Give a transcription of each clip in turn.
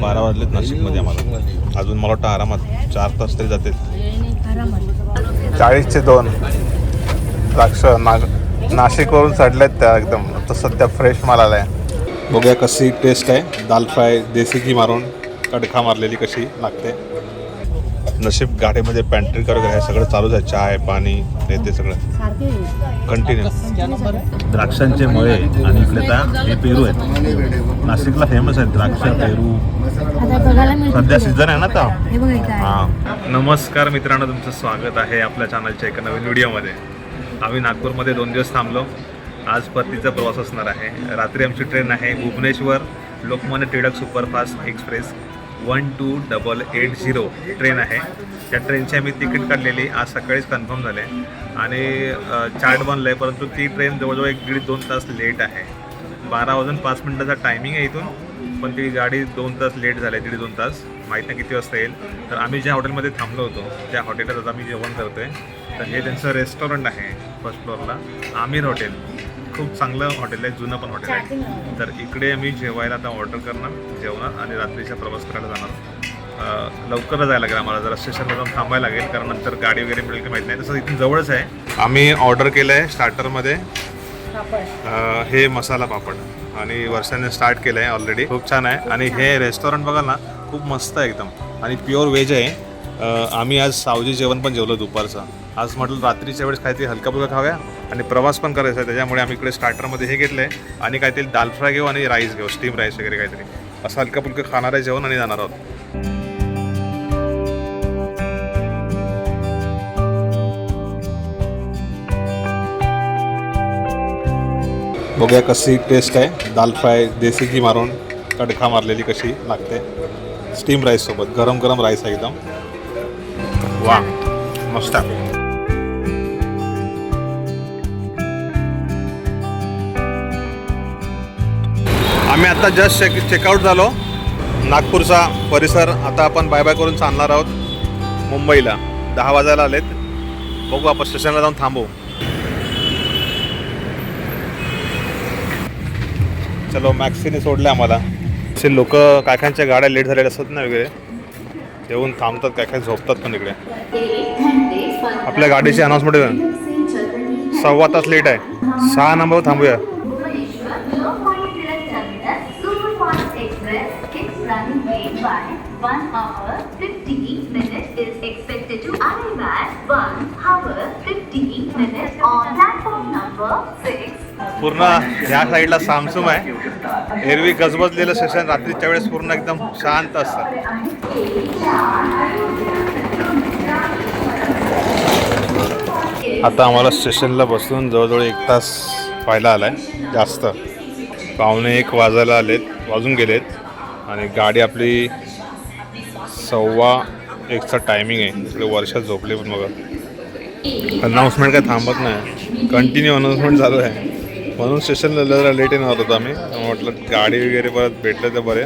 बारा वाजलेत नाशिकमध्ये आम्हाला. अजून मला वाटतं आरामात चार तास तरी जातील. चाळीसचे दोन द्राक्ष नाग नाशिकवरून चढलेत त्या एकदम. आता सध्या फ्रेश माल आलाय. बघूया कशी टेस्ट आहे. दाल फ्राय देसी घी मारून कडखा मारलेली कशी लागते. नशीब गाडीमध्ये पॅन्ट्री वगैरे आहे सगळं चालूच आहे चाय पाणी हे ते सगळं. कंटिन्यू द्राक्षांचे मळे आणि इकडे त्या हे पेरू आहेत. नाशिकला फेमस आहेत द्राक्ष पेरू. सध्या सीझन आहे ना आता हा. नमस्कार मित्रांनो तुमचं स्वागत आहे आपल्या चॅनलच्या एका नवीन व्हिडिओमध्ये आम्ही नागपूरमध्ये दोन दिवस थांबलो. आज परतीचा प्रवास असणार आहे. रात्री आमची ट्रेन आहे Bhubaneswar Lokmanya Tilak superfast express. One two double eight zero train आहे. त्या ट्रेनची आम्ही तिकीट काढलेली. आज सकाळीच कन्फर्म झाले. आणि चार्ट बनलं आहे परंतु ती ट्रेन जवळजवळ एक दीड दोन तास लेट आहे. बारा वाजून पाच मिनटाचा टायमिंग आहे इथून पण ती गाडी दोन तास लेट झाली दीड दोन तास. माहीत नाही किती वाजता येईल. तर आम्ही ज्या हॉटेलमध्ये थांबलो होतो त्या हॉटेलात आता आम्ही जेवण करतो आहे तर हे त्यांचं रेस्टॉरंट आहे फर्स्ट फ्लोअरला आमिर हॉटेल. खूप चांगलं हॉटेल आहे जुनं पण हॉटेल आहे. तर इकडे आम्ही जेवायला आता ऑर्डर करणार जेवणार आणि रात्रीचा प्रवास करायला जाणार. लवकरच जायला लागेल आम्हाला जरा स्टेशनला जाऊन थांबायला लागेल कारण नंतर गाडी वगैरे मिळेल की माहीत नाही. तसं इथून जवळच आहे. आम्ही ऑर्डर केलं आहे स्टार्टरमध्ये हे मसाला पापड. आणि वर्षाने स्टार्ट केलं आहे ऑलरेडी खूप छान आहे. आणि हे रेस्टॉरंट बघाल ना खूप मस्त आहे एकदम. आणि प्युअर व्हेज आहे. आम्ही आज सावजी जेवण पण जेवलं दुपारचं. आज म्हटलं रात्रीच्या वेळेस काहीतरी हलका फुलका खाव्या आणि प्रवास पण करायचा आहे त्याच्यामुळे आम्ही इकडे स्टार्टरमध्ये हे घेतलं आहे आणि काहीतरी दाल फ्राय घेऊ आणि राईस घेऊ स्टीम राईस वगैरे काहीतरी. असं हलका फुलकं खाणार आहे जेवण आणि जाणार आहोत. बघूया कशी टेस्ट आहे. दाल फ्राय देसी घी मारून तडका मारलेली कशी लागते. स्टीम राईस सोबत गरम गरम राईस आहे एकदम. वा मस्त. आत्ता जस्ट चेक चेकआउट झालो. नागपूरचा परिसर आता आपण बाय बाय करून चालणार आहोत मुंबईला. दहा वाजायला आलेत. बघू आपण स्टेशनला जाऊन थांबू. चलो मॅक्सीने सोडले आम्हाला. असे लोक काय कायच्या गाड्या लेट झालेल्या असतात ना वगैरे. येऊन थांबतात काय काय झोपतात पण इकडे. आपल्या गाडीची अनाउन्समेंट सव्वा तास लेट आहे. सहा नंबर थांबूया. On platform number पूर्ण ह्या साईडला सामसूम आहे. एरवी गजबजलेलं स्टेशन रात्रीच्या वेळेस पूर्ण एकदम शांत असतं. आता आम्हाला स्टेशनला बसून जवळजवळ एक तास व्हायला आहे जास्त. पाहुणे एक वाजायला आलेत वाजून गेलेत. आणि गाडी आपली सव्वा एकचा टायमिंग आहे. तिकडे वर्षात झोपले पण बघा. अनाऊन्समेंट काय थांबत नाही. कंटिन्यू अनाऊन्समेंट चालू आहे. म्हणून स्टेशनला जरा लेट येणार होतो आम्ही. म्हटलं गाडी वगैरे परत भेटले तर बरे.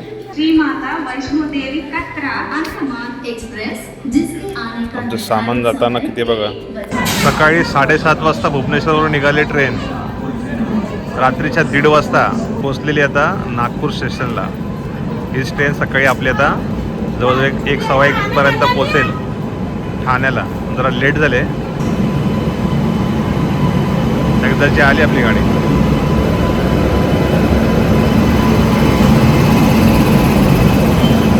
आमचं सामान जाताना किती बघा. सकाळी साडेसात वाजता भुवनेश्वरवरून निघाली ट्रेन रात्रीच्या दीड वाजता पोचलेली आता नागपूर स्टेशनला हीच ट्रेन सकाळी आपली आता जवळजवळ एक एक सव्वा एकपर्यंत पोचेल ठाण्याला. जरा लेट झाले. एकदाची आली आपली गाडी.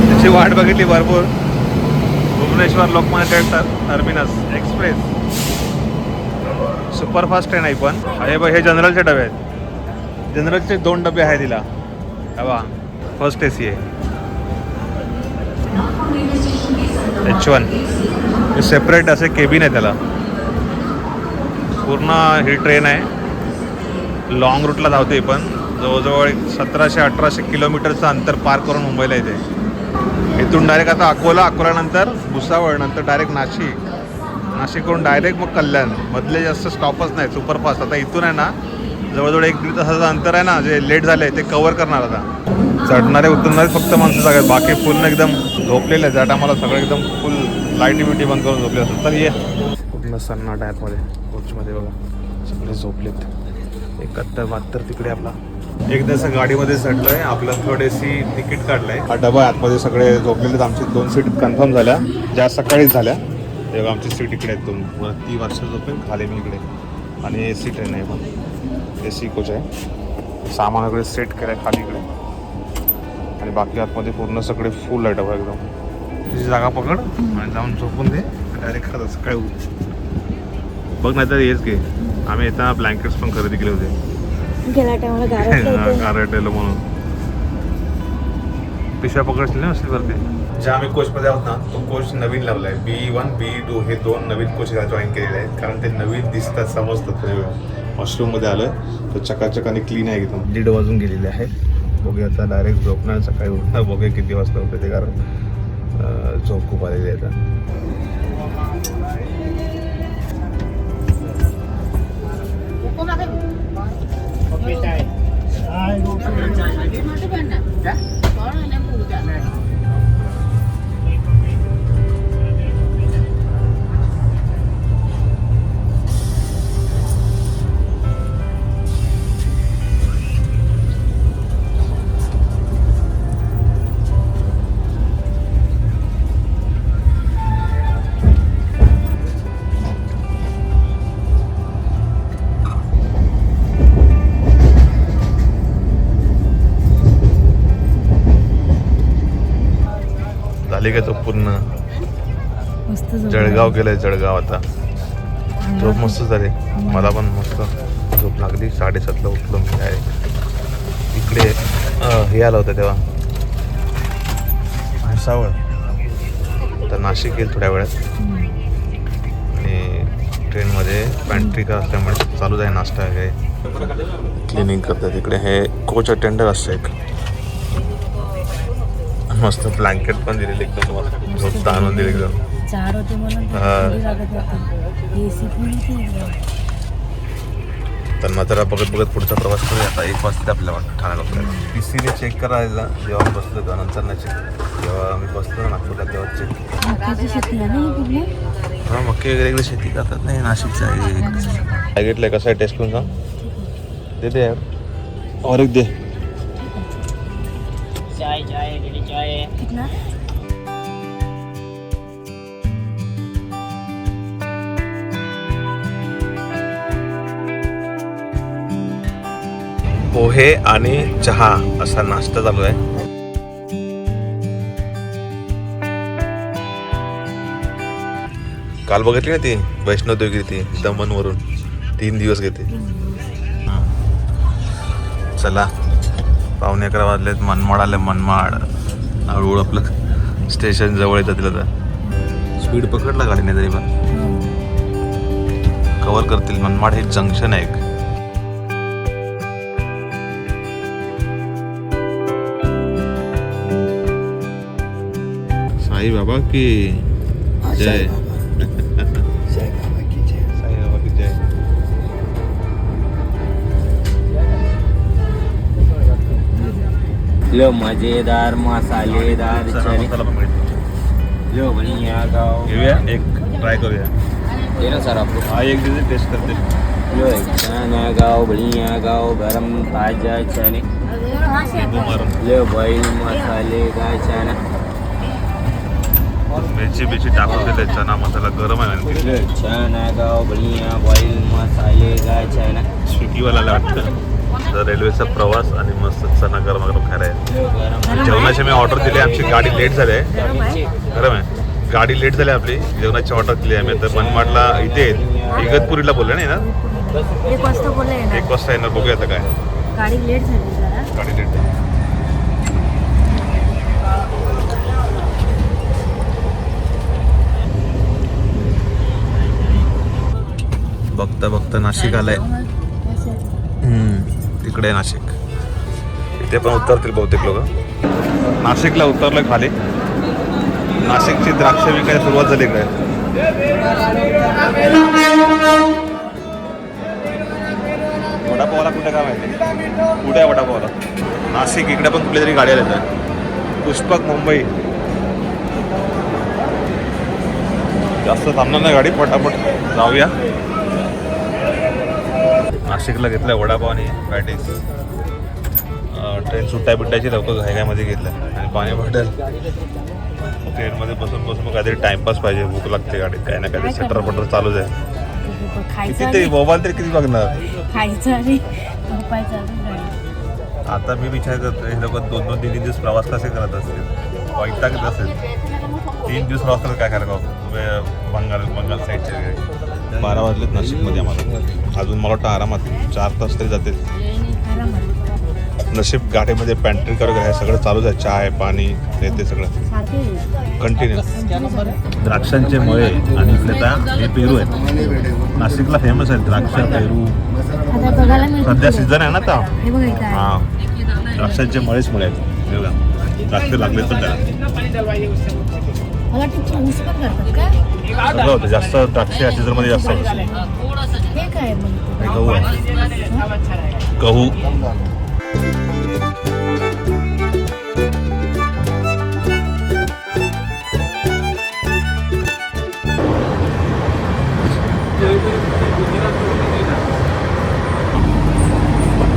त्याची वाट बघितली भरपूर. Bhubaneswar Lokmanya Tilak terminus express. Superfast train आहे पण. हे बघ हे जनरलचे डबे आहेत. जनरलचे दोन डबे आहेत तिला. हवा फर्स्ट ए सी आहे. एच वन सेपरेट असे केबिन आहे त्याला. पूर्ण ही ट्रेन आहे. लॉंग रूटला धावते पण. जवळजवळ एक सतराशे अठराशे किलोमीटरचं अंतर पार करून मुंबईला येते इथून डायरेक्ट आता अकोला अकोल्यानंतर भुसावळ नंतर डायरेक्ट नाशिक. नाशिकवरून डायरेक्ट मग कल्याण. मधले जास्त स्टॉपच नाही सुपरफास्ट आता इथून आहे ना जवळजवळ एक दीड तासाचं अंतर आहे ना जे लेट झाले ते कव्हर करणार आता. चढणारे उतरणारे फक्त माणसं सगळे बाकी पूर्ण एकदम झोपलेले आहेत. त्या टायमाला सगळं एकदम फुल लाईटी बिटी बंद करून झोपले असतात. तर ये. पूर्ण सन्नाटा आतमध्ये कोचमध्ये बघा. सगळे झोपलेत. एकाहत्तर बहात्तर तिकडे आपला. एकदा असं गाडीमध्ये चढलोय आपलं थर्ड ए सी तिकीट काढलंय. हा डबा आहे आतमध्ये सगळे झोपलेले आमची दोन सीट कन्फर्म झाल्या. ज्या सकाळीच झाल्या. तेव्हा आमची सीट इकडे आहेत दोन. वरती वर्ष झोपेन खाली मी इकडे. आणि ए सी ट्रेन आहे पण ए सी कोच आहे. सामान वगैरे सेट केलंय खाली इकडे. आणि बाकी आतमध्ये पूर्ण सगळे फुल आहे डबा एकदम. तुझी जागा पकड आणि जाऊन झोपून दे. डायरेक्ट खात सकाळी उठ. बघ नाही तर येच घे. आम्ही येताना ब्लँकेट्स पण खरेदी केले होते. गेल्या टायमाला गारटलेलं म्हणून. पिशव्या पकडशील ना असली वरती ज्या आम्ही कोचमध्ये आहोत ना तो कोच नवीन लावलाय. बी वन बी टू हे दोन नवीन कोच जॉईन केलेले आहेत. कारण ते नवीन दिसतात समजतात वॉशरूममध्ये आलं तर चकाचक आणि क्लीन आहे एकदम. दीड वाजून गेलेले आहे बघूया आता डायरेक्ट झोपणार सकाळी उठणार. बघूया किती वाजता होते ते कारण झोप खूप आलेली आहे झाली का तो पूर्ण. जळगाव गेलंय जळगाव आता. झोप मस्त झाली. मला पण. मस्त झोप लागली. साडेसातला उठलो मी काय इकडे हे आलं होतं तेव्हा. म्हैसावळ. तर नाशिक येईल थोड्या वेळात. आणि ट्रेनमध्ये पॅन्ट्री का असल्यामुळे चालूच आहे नाश्ता वगैरे. क्लिनिंग करतात इकडे. हे कोच अटेंडर असतं एक. मस्त ब्लँकेट पण दिलेले एकदम मस्त झोप आणून दिली एकदम. चार होते म्हणून तर हा. थंडी लागत होती. एसी पण होती एकदम. तर मात्र बघत बघत पुढचा प्रवास करूया. आता एक वाजता आपल्याला वाटतं ठाण्याला उतरायला. पी सीने चेक करायला. जेव्हा मी बसलो होतो नंतर ना चेक जेव्हा मी बसलो ना नागपूरला तेव्हा चेक ही मक्के वगैरे इकडे शेती करतात नाही नाशिकचं आहे. काय घेतलंय? कसं आहे? टेस्ट करून सांग. दे दे यार. और एक दे. चाय चाय रेडी कितना पोहे आणि चहा असा नाश्ता चालू आहे. काल बघितली ना ती? वैष्णवदेवी ती दमनवरून तीन दिवस घेते चला. पावणे अकरा वाजलेत मनमाड आले मनमाड. हळूहळू आपलं स्टेशन जवळ येतं तिला तर. स्पीड पकडला गाडीने तरी पण. कव्हर करतील मनमाड हे जंक्शन आहे एक. साई बाबा की जय. लो मजेदार मसालेदार लो बढ़िया गाओ घेऊया एक ट्राय करूया. ना सर हा एक दिवस टेस्ट करते. लो एक चना गाओ बढ़िया गाओ गरम ताजा चने. लो बॉईल मसाले का चना. मिरची बिरची टाकून दिले चना मसाला गरम आहे चना गाओ बढ़िया बॉईल मसाले का चना. स्विगीवाल्याला वाटतं रेल्वेचा प्रवास आणि मस्त चना गरम गरम खायला आहे. जेवणाची मी ऑर्डर दिली आमची गाडी लेट झाली आहे. गरम आहे? गाडी लेट झाली आपली जेवणाची ऑर्डर दिली आहे मी तर मनमाडला इथे इगतपुरीला बोलले ना? एक वाजता बोलले एक येणार वाजता येणार बघूया आता काय. गाडी लेट झाली गाडी लेट झाली. बघता बघता नाशिक आलंय. इकडे आहे नाशिक. इथे पण उतरतील बहुतेक लोक. नाशिकला उतरलं खाली. नाशिकची द्राक्ष विकायला सुरुवात झाली इकडे. वडापावाला कुठे काय माहिती? कुठे आहे वडापावाला नाशिक इकडे पण कुठल्या तरी गाड्या येतात पुष्पक मुंबई. जास्त थांबणार नाही गाडी पटापट जाऊया. नाशिकला घेतलं वडापाव आणि पॅटीस ट्रेन सुट्टा बिट्टाची लवकर घायगामध्ये घेतलं आणि पाणी बॉटल. ट्रेनमध्ये बसून बसून मग काहीतरी टाइमपास पाहिजे. भूक लागते गाडीत. काही ना काहीतरी सटर पटर चालूच आहे. किती तरी मोबाईल तरी किती बघणार. आता मी विचार करतो हे लोक दोन दोन तीन तीन दिवस प्रवास कसे करत असतील? वैतागत असेल. तीन दिवस प्रवास करत काय करायला बंगाल बंगाल साईडचे वगैरे. बारा वाजलेत नाशिकमध्ये आम्हाला. अजून मला वाटतं आरामात चार तास तरी जाते नशीब गाठीमध्ये पॅन्ट्री वगैरे आहे सगळं चालूच आहे. चाय पाणी हे ते सगळं. कंटिन्यू द्राक्षांचे मळे आणि इकडे त्या हे पेरू आहेत. नाशिकला फेमस आहे द्राक्ष पेरू. सध्या सीझन आहे ना आता. हां. द्राक्षांचे मळेच मुळे आहेत. द्राक्ष लागले पण त्याला मला वाटतं ऊस पण करतात का सगळं होतं जास्त द्राक्ष या सीझनमध्ये जास्त होतं. हे काय आहे मग? हे गहू आहे. गहू.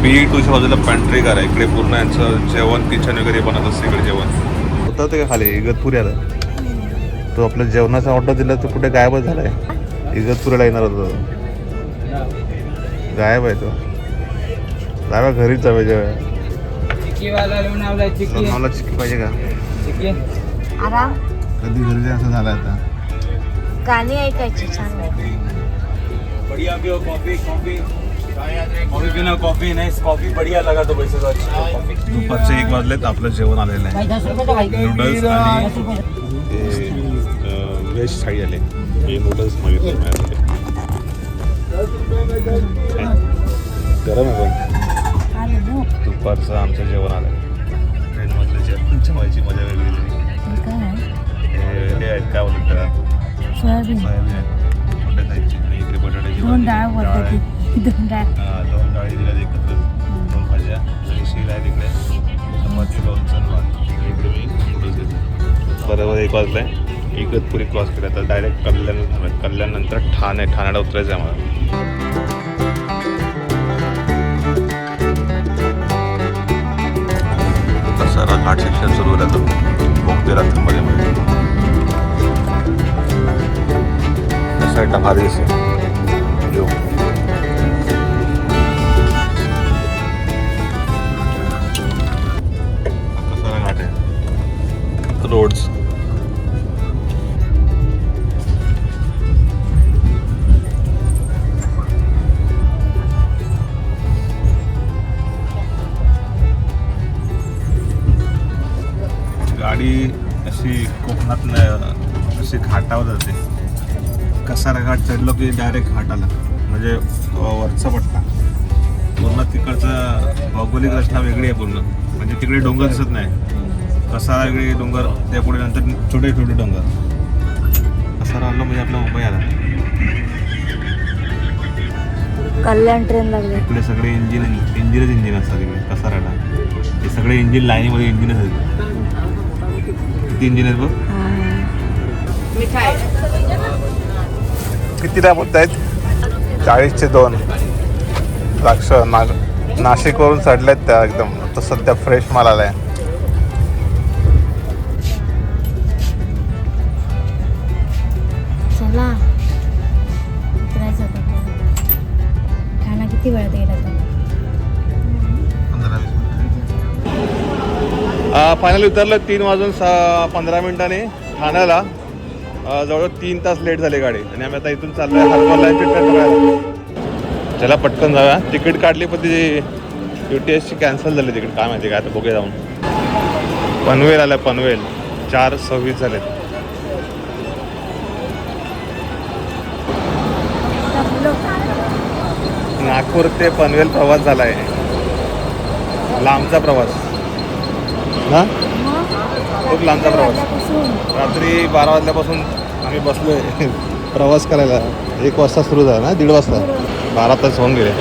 बी टूच्या बाजूला पॅन्ट्री कार आहे. इकडे पूर्ण यांचं जेवण किचन वगैरे बनत असते इकडे जेवण. होतं ते खाली इगतपुरी आलं. तो आपल्या जेवणाचा ऑर्डर दिला तो कुठे गायबच झालाय? इगतपुरीला येणार होतो गायब आहे तो. जागा घरीच जावे जेव्हा लोणावला चिक्की. मला चिक्की पाहिजे का? चिक्की. आराम. कधी घरी जाय असं झालं आता? गाणी ऐकायची छान बढ़िया कॉफी कॉफी. कॉफी कॉफी नाही कॉफी बढ़िया लगा तो पैसे तो अच्छी कॉफी. दुपारचे एक वाजलेत आपलं जेवण आलेलं आहे. नूडल्स आणि व्हेज थाळी आले. हे नूडल्स मागितले. गरम आहे पण दुपारचं आमचं जेवण आलं ट्रेनमधलं जेवण जेवायची मजा वेगळी हे आहे? आहेत काय त्याला? सोयाबीन. आहे आणि इकडे बटाट्याची दोन डाळ आहे. दोन डाळ. हा, दिल्या एकत्र. दोन भाज्या. आणि शील आहे तिकडे चपाती लोणचं इकडे मी नूडल्स घेतले. बरोबर एक वाजलाय. इगतपुरी क्रॉस केला तर डायरेक्ट कल्याण थांबेल कल्याण नंतर ठाणे ठाण्याला उतरायचं आहे मला कसारा घाट सेक्शन सुरू राहतो बोगदे राहतात मध्ये मध्ये म्हणजे. साईडला भारी असेल येऊ घाट आहे. रोड्स अशी कोकणात अशी घाटावर जाते. कसारा घाट चढलो की डायरेक्ट घाटाला. म्हणजे अं, वरचा पट्टा. पूर्ण तिकडचं भौगोलिक रचना वेगळी आहे पूर्ण. म्हणजे तिकडे डोंगर दिसत नाही. कसारा वेगळे डोंगर. त्या पुढे नंतर छोटे छोटे डोंगर. कसारा आलो म्हणजे आपला मुंबई आला. कल्याण ट्रेन लागले. इकडे सगळे इंजिन इंजिनच इंजिन असतात इकडे कसाराला. हे सगळे इंजिन लाईनीमध्ये इंजिनच आहेत. किती इंजिन आहेत बघ? कितीला बोलत आहेत? चाळीसचे दोन. द्राक्ष नाग नाशिकवरून चढलेत त्या एकदम. तर सध्या फ्रेश माल आलाय. चला. उतरायचं आता ठाणा किती वेळात गेला तर फायनली उतरलं तीन वाजून सा पंधरा मिनिटांनी ठाण्याला. जवळजवळ तीन तास लेट झाली गाडी. आणि आम्ही आता इथून चाललोय हार्बर लाईनची ट्रेन बघायला चला पटकन जाऊया. तिकीट काढली पण ती यू टी एसची कॅन्सल झाली तिकीट. काय माहिती काय आता बघूया जाऊन. पनवेल आलं पनवेल. चार सव्वीस झालेत. नागपूर ते पनवेल प्रवास झाला आहे लांबचा प्रवास. ना खूप लांबचा प्रवास. रात्री बारा वाजल्यापासून आम्ही बसलोय. प्रवास करायला. एक वाजता सुरू झाला ना? दीड वाजता. बारा तास होऊन गेले.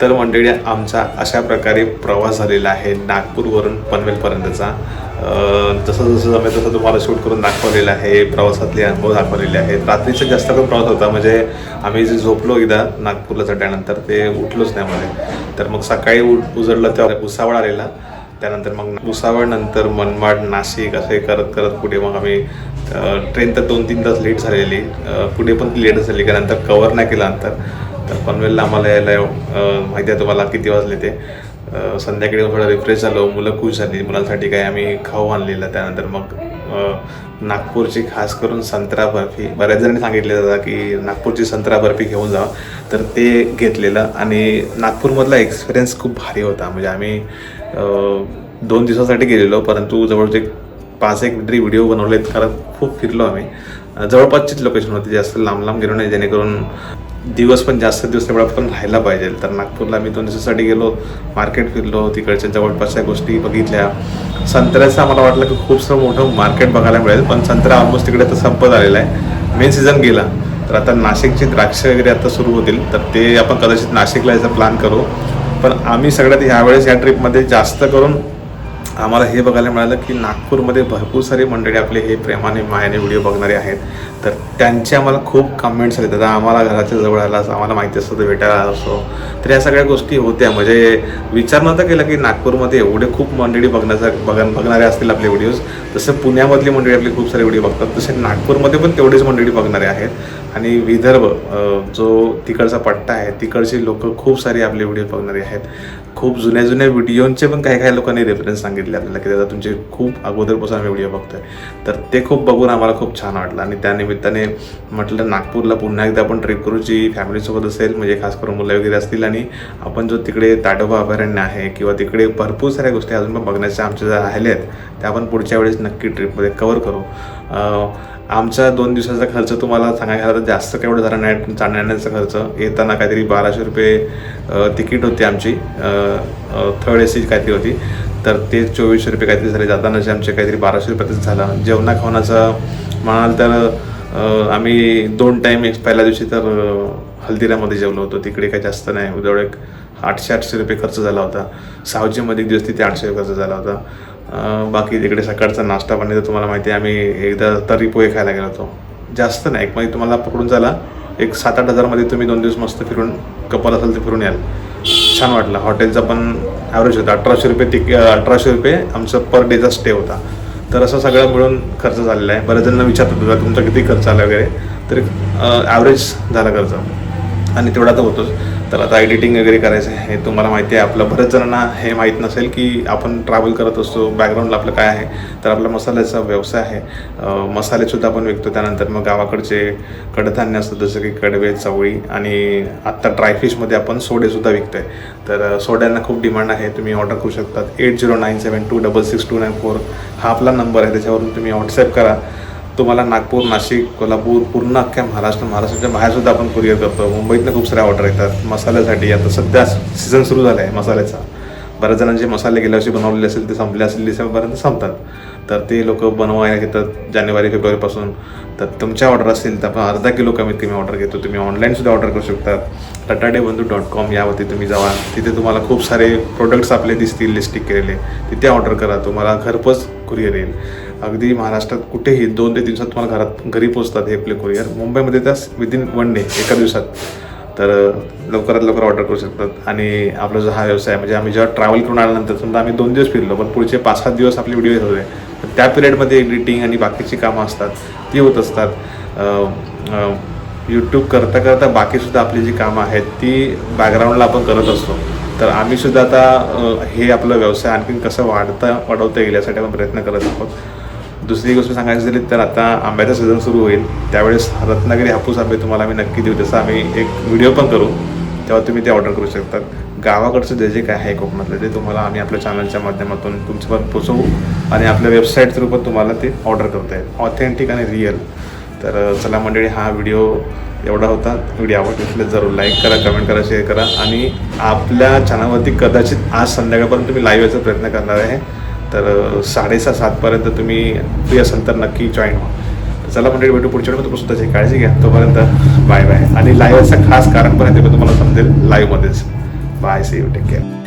तर मंडळी आमचा अशा प्रकारे प्रवास झालेला आहे नागपूरवरून पनवेलपर्यंतचा. जसं जसं जमेल तसं तुम्हाला शूट करून दाखवलेलं आहे प्रवासातले अनुभव दाखवलेले आहेत. रात्रीचा जास्त करून प्रवास होता. म्हणजे आम्ही जे झोपलो एकदा नागपूरला चढल्यानंतर ते उठलोच नाही मध्ये तर मग सकाळी उठ उजडलं तेव्हा भुसावळ आलेला. त्यानंतर मग भुसावळ नंतर मनमाड नाशिक असे करत करत पुढे मग आम्ही ट्रेन तर दोन तीन तास लेट झालेली. पुढे पण लेट झाली कारण नंतर कवर नाही केलं नंतर. तर पनवेलला आम्हाला यायला माहिती आहे तुम्हाला किती वाजले ते. संध्याकाळी थोडं रिफ्रेश झालो मुलं खुश झाली. मुलांसाठी काही आम्ही खाऊ आणलेला. त्यानंतर मग नागपूरची खास करून संत्रा बर्फी. बऱ्याच जणांनी सांगितले जातं की नागपूरची संत्रा बर्फी घेऊन जा. तर ते घेतलेलं आणि नागपूरमधला एक्सपिरियन्स खूप भारी होता. म्हणजे आम्ही दोन दिवसासाठी गेलेलो परंतु जवळजवळ एक पाच एक तरी व्हिडिओ बनवले आहेत कारण खूप फिरलो आम्ही. जवळपासचीच लोकेशन होती जास्त लांब लांब गेलो नाही जेणेकरून दिवस पण जास्त दिवस तेवढा पण राहायला पाहिजे. तर नागपूरला मी दोन दिवसासाठी गेलो मार्केट फिरलो तिकडच्या जवळपासच्या गोष्टी बघितल्या. संत्र्याचं आम्हाला वाटलं की खूपसं मोठं मार्केट बघायला मिळेल पण संत्रा ऑलमोस्ट तिकडे तर संपत आलेला आहे. मेन सीझन गेला. तर आता नाशिकची द्राक्ष वगैरे आता सुरू होतील तर ते आपण कदाचित नाशिकला याचा प्लॅन करू. पण आम्ही सगळ्यात ह्यावेळेस या ट्रिपमध्ये जास्त करून आम्हाला हे बघायला मिळालं की नागपूरमध्ये भरपूर सारे मंडळी आपले हे प्रेमाने मायाने व्हिडिओ बघणारे आहेत. तर त्यांचे आम्हाला खूप कमेंट्स आले. दादा आम्हाला घराच्या जवळ आला असं आम्हाला माहिती असतं तर भेटायला आला असतो. तर या सगळ्या गोष्टी होत्या. म्हणजे विचार नव्हता केला की नागपूरमध्ये एवढे खूप मंडळी बघण्याचा बघ बघणारे असतील आपले व्हिडिओज तसं पुण्यामधली मंडळी आपली खूप सारे व्हिडिओ बघतात. तसे नागपूरमध्ये पण तेवढेच मंडळी बघणारे आहेत. आणि विदर्भ जो तिकडचा पट्टा आहे तिकडची लोक खूप सारी आपले व्हिडिओ बघणारे आहेत. खूप जुन्या जुन्या व्हिडिओंचे पण काही काही लोकांनी रेफरन्स सांगितले आपल्याला की दादा तुमचे खूप अगोदरपासून आम्ही व्हिडिओ बघतोय. तर ते खूप बघून आम्हाला खूप छान वाटलं. आणि त्या निमित्ताने म्हटलं नागपूरला पुन्हा एकदा आपण ट्रिप करू जी फॅमिलीसोबत असेल म्हणजे खास करून मुलं वगैरे असतील आणि आपण जो तिकडे ताडोबा अभयारण्य आहे किंवा तिकडे भरपूर साऱ्या गोष्टी अजून पण बघण्याच्या आमच्या ज्या राहिल्या आहेत त्या आपण पुढच्या वेळेस नक्की ट्रिपमध्ये कवर करू. आमचा दोन दिवसाचा खर्च तुम्हाला सांगायला गेला तर जास्त केवढं एवढं झाला नाही जाण्याचा खर्च. येताना काहीतरी बाराशे रुपये तिकीट होती आमची. थर्ड ए सी काहीतरी होती. तर ते चोवीसशे रुपये काहीतरी झाले. जातानाचे आमचे काहीतरी बाराशे रुपयातच झालं. जेवणा खावणाचं म्हणाल तर आम्ही दोन टाईम एक पहिल्या दिवशी तर हल्दीरामध्ये जेवलो होतो. तिकडे काही जास्त नाही. जवळ एक आठशे आठशे रुपये खर्च झाला होता. सावजीमध्ये एक दिवस तिथे आठशे रुपये खर्च झाला होता. बाकी तिकडे सकाळचा नाश्ता पाणी तर तुम्हाला माहिती आहे आम्ही एकदा तरी पोहे खायला गेलो होतो. जास्त नाही एक म्हणजे तुम्हाला पकडून झाला एक सात आठ हजारमध्ये तुम्ही दोन दिवस मस्त फिरून कपल असेल ते फिरून याल. छान वाटलं. हॉटेलचा पण ॲव्हरेज होता. अठराशे रुपये तिक अठराशे रुपये आमचं पर डेचा स्टे होता. तर असं सगळं मिळून खर्च झालेला आहे. बऱ्याच जणांना विचारत होता तुमचा किती खर्च आला वगैरे? तरी ॲव्हरेज झाला खर्च. आणि तेवढा तर होतोच. तर आता एडिटिंग वगैरे करायचं आहे. तुम्हाला माहिती आहे. आपलं बऱ्याच जणांना हे माहीत नसेल की आपण ट्रॅव्हल करत असतो. बॅकग्राऊंडला आपलं काय आहे? तर आपला मसाल्याचा व्यवसाय आहे. मसालेसुद्धा आपण विकतो. त्यानंतर मग गावाकडचे कडधान्य असतं जसं की कडवे चवळी आणि आत्ता ड्रायफिशमध्ये आपण सोडेसुद्धा विकतो आहे तर सोड्यांना खूप डिमांड आहे. तुम्ही ऑर्डर करू शकतात. Eight zero nine seven two double six two nine four हा आपला नंबर आहे. त्याच्यावरून तुम्ही व्हॉट्सअप करा. तुम्हाला नागपूर नाशिक कोल्हापूर पूर्ण अख्ख्या महाराष्ट्र महाराष्ट्राच्या बाहेर सुद्धा आपण कुरिअर करतो मुंबईतनं खूप साऱ्या ऑर्डर येतात. मसाल्यासाठी आता सध्या सीझन सुरू झाला आहे मसाल्याचा. बऱ्याच जणांचे मसाले गेल्या वर्षी बनवलेले असेल ते संपले असेल डिसेंबरपर्यंत संपतात. तर ते लोक बनवायला घेतात जानेवारी फेब्रुवारीपासून. तर तुमच्या ऑर्डर असतील तर आपण अर्धा किलो कमीत कमी ऑर्डर घेतो. तुम्ही ऑनलाईनसुद्धा ऑर्डर करू शकतात टटाडे बंधू डॉट कॉम यावरती तुम्ही जावा. तिथे तुम्हाला खूप सारे प्रोडक्ट्स आपले दिसतील लिस्टिक केलेले. तिथे ऑर्डर करा. तुम्हाला घरपोच कुरिअर येईल. अगदी महाराष्ट्रात कुठेही दोन ते दिवसात तुम्हाला घरात घरी पोचतात हे आपले कुरिअर मुंबईमध्ये तर विदिन वन डे एका दिवसात. तर लवकरात लवकर ऑर्डर करू शकतात. आणि आपला जो हा व्यवसाय म्हणजे आम्ही जेव्हा ट्रॅव्हल करून आल्यानंतर समजा आम्ही दोन दिवस फिरलो पण पुढचे पाच सात दिवस आपले व्हिडिओ येत होते. तर त्या पिरियडमध्ये एडिटिंग आणि बाकीची कामं असतात ती होत असतात. यूट्यूब करता करता बाकीसुद्धा आपली जी कामं आहेत ती बॅकग्राऊंडला आपण करत असतो. तर आम्हीसुद्धा आता हे आपलं व्यवसाय आणखीन कसं वाढता वाढवता येईल यासाठी आपण प्रयत्न करत आहोत. दुसरी गोष्ट सांगायची झाली तर आता आंब्याचा सीझन सुरू होईल. त्यावेळेस रत्नागिरी हापूस आंबे तुम्हाला आम्ही नक्की देऊ. तसं आम्ही एक व्हिडिओ पण करू तेव्हा तुम्ही ते ऑर्डर करू शकतात. गावाकडचं जे जे काय आहे कोकणातलं ते तुम्हाला आम्ही आपल्या चॅनलच्या माध्यमातून तुमच्यापर्यंत पोचवू आणि आपल्या वेबसाईट थ्रू पण तुम्हाला ते ऑर्डर करता येईल. ऑथेंटिक आणि रिअल तर चला मंडळी हा व्हिडिओ एवढा होता. व्हिडिओ आवडला असल्यास जरूर लाईक करा कमेंट करा शेअर करा. आणि आपल्या चॅनलवरती कदाचित आज संध्याकाळपर्यंत तुम्ही लाईव्ह यायचा प्रयत्न करणार आहे. तर साडेसहा सातपर्यंत तुम्ही फ्री असाल तर नक्की जॉईन व्हा. चला मंडळी भेटू पुढच्या वेळेला तुम्ही स्वतःची काळजी घ्या. तोपर्यंत बाय बाय आणि लाईव्ह खास कारण पण आहे ते पण तुम्हाला समजेल. लाईव्हमध्येच bye see you take care